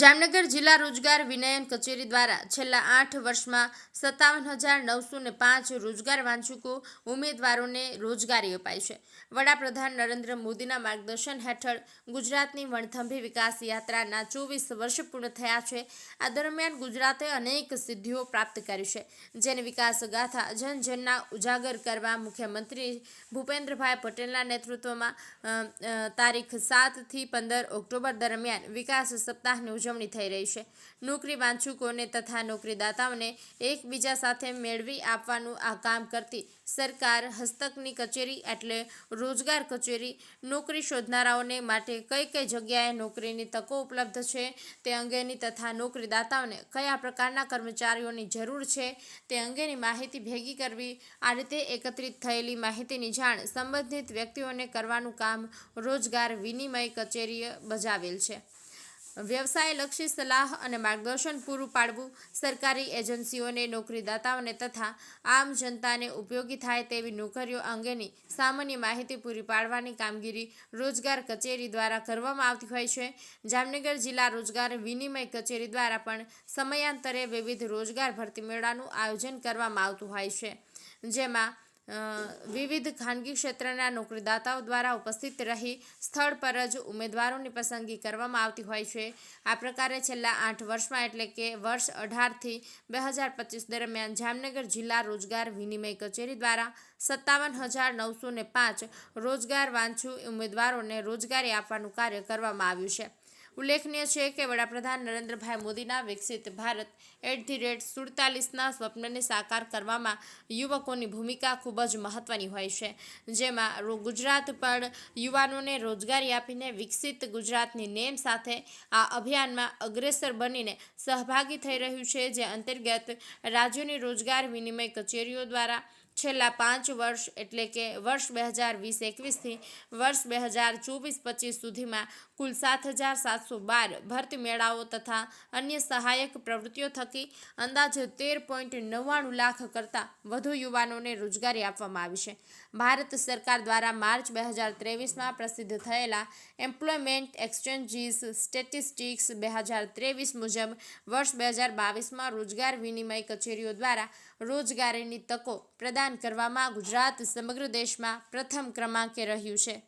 જામનગર જિલ્લા રોજગાર વિનયન કચેરી દ્વારા છેલ્લા આઠ વર્ષમાં સત્તાવન હજાર નવસો ને પાંચ રોજગાર વાંચુકો ઉમેદવારોને રોજગારી અપાઈ છે. વડાપ્રધાન નરેન્દ્ર મોદીના માર્ગદર્શન હેઠળ ગુજરાતની વણથંભી વિકાસ યાત્રાના ચોવીસ વર્ષ પૂર્ણ થયા છે. આ દરમિયાન ગુજરાતે અનેક સિદ્ધિઓ પ્રાપ્ત કરી છે. જેની વિકાસ ગાથા જન જનના ઉજાગર કરવા મુખ્યમંત્રી ભૂપેન્દ્રભાઈ પટેલના નેતૃત્વમાં તારીખ સાતથી પંદર ઓક્ટોબર દરમિયાન વિકાસ સપ્તાહની ઉજવણી થઈ રહી છે. નોકરી વાંચુકોને તથા નોકરીદાતાઓને એકબીજા સાથે મેળવી આપવાનું આ કામ કરતી સરકાર, હસ્તકની કચેરી એટલે રોજગાર કચેરી, નોકરી શોધનારાઓને માટે કઈ કઈ જગ્યાએ નોકરીની તકો ઉપલબ્ધ છે, તે અંગેની તથા નોકરીદાતાઓને કયા પ્રકારના કર્મચારીઓની જરૂર છે, તે અંગેની માહિતી ભેગી કરવી, આ રીતે એકત્રિત થયેલી માહિતીની જાણ સંબંધિત વ્યક્તિઓને કરવાનું કામ રોજગાર વિનિમય કચેરીએ બજાવેલ છે. વ્યવસાયલક્ષી સલાહ અને માર્ગદર્શન પૂરું પાડવું સરકારી એજન્સીઓને, નોકરીદાતાઓને તથા આમ જનતાને ઉપયોગી થાય તેવી નોકરીઓ અંગેની સામાન્ય માહિતી પૂરી પાડવાની કામગીરી રોજગાર કચેરી દ્વારા કરવામાં આવતી હોય છે. જામનગર જિલ્લા રોજગાર વિનિમય કચેરી દ્વારા પણ સમયાંતરે વિવિધ રોજગાર ભરતી મેળાનું આયોજન કરવામાં આવતું હોય છે. જેમાં વિવિધ ખાનગી ક્ષેત્રના નોકરીદાતાઓ દ્વારા ઉપસ્થિત રહી સ્થળ પર જ ઉમેદવારોની પસંદગી કરવામાં આવતી હોય છે. આ પ્રકારે છેલ્લા આઠ વર્ષમાં એટલે કે વર્ષ અઢારથી બે હજાર પચીસ દરમિયાન જામનગર જિલ્લા રોજગાર વિનિમય કચેરી દ્વારા સત્તાવન હજાર નવસો ને પાંચ રોજગાર વાંછુ ઉમેદવારોને રોજગારી આપવાનું કાર્ય કરવામાં આવ્યું છે. ઉલ્લેખનીય છે કે વડાપ્રધાન નરેન્દ્રભાઈ મોદીના વિકસિત ભારત એટ ધી રેટ સુડતાલીસના સ્વપ્નને સાકાર કરવામાં યુવકોની ભૂમિકા ખૂબ જ મહત્વની હોય છે. જેમાં ગુજરાત પણ યુવાનોને રોજગારી આપીને વિકસિત ગુજરાતની નેમ સાથે આ અભિયાનમાં અગ્રેસર બનીને સહભાગી થઈ રહ્યું છે. જે અંતર્ગત રાજ્યોની રોજગાર વિનિમય કચેરીઓ દ્વારા છેલ્લા પાંચ વર્ષ, એટલે કે વર્ષ બે હજાર વીસ એકવીસથી વર્ષ બે હજાર ચોવીસ પચીસ સુધીમાં કુલ સાત હજાર સાતસો બાર ભરતી મેળાઓ તથા અન્ય સહાયક પ્રવૃત્તિઓ થકી અંદાજે તેર પોઈન્ટ નવ્વાણું લાખ કરતાં વધુ યુવાનોને રોજગારી આપવામાં આવી છે. ભારત સરકાર દ્વારા માર્ચ બે હજાર ત્રેવીસમાં પ્રસિદ્ધ થયેલા એમ્પ્લોયમેન્ટ એક્સચેન્જીસ સ્ટેટિસ્ટિક્સ બે હજાર ત્રેવીસ મુજબ વર્ષ બે હજાર બાવીસમાં રોજગાર વિનિમય કચેરીઓ દ્વારા રોજગારીની તકો પ્રદાન કરવામાં ગુજરાત સમગ્ર દેશમાં પ્રથમ ક્રમાંકે રહ્યું છે.